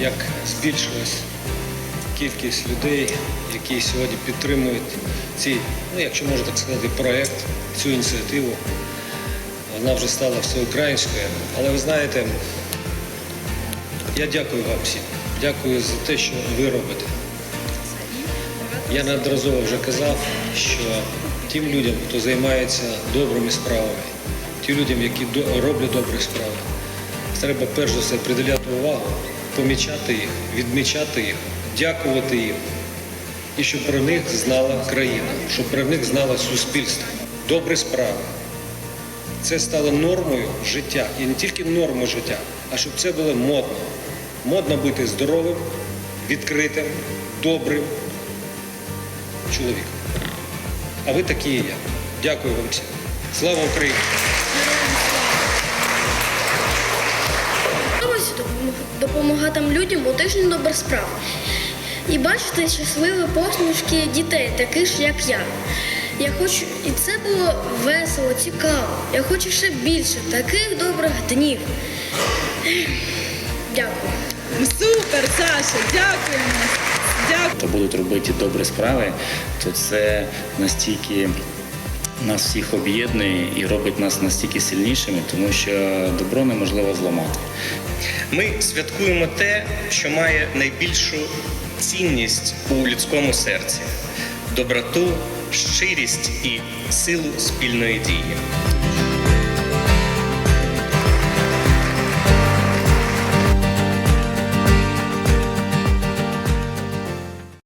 як збільшилась кількість людей, які сьогодні підтримують ці, ну якщо можна так сказати, проект, цю ініціативу. Вона вже стала всеукраїнською. Але ви знаєте, я дякую вам всім. Дякую за те, що ви робите. Я неодноразово вже казав, що тим людям, хто займається добрими справами, тим людям, які роблять добрі справи, треба перш за все приділяти увагу, помічати їх, відмічати їх, дякувати їм. І щоб про них знала країна, щоб про них знало суспільство. Добрі справи. Це стало нормою життя. І не тільки нормою життя, а щоб це було модно. Модно бути здоровим, відкритим, добрим чоловіком. А ви такі і я. Дякую вам всім. Слава Україні! Допомог- допомагати людям у тижні добрих справ. І бачити щасливі посмішки дітей, таких ж як я. Я хочу, і це було весело, цікаво. Я хочу ще більше таких добрих днів. Дякую. Супер, Саша, дякуємо. Дякую. то будуть робити добрі справи, то це настільки нас всіх об'єднує і робить нас настільки сильнішими, тому що добро неможливо зламати. Ми святкуємо те, що має найбільшу цінність у людському серці доброту, щирість і силу спільної дії.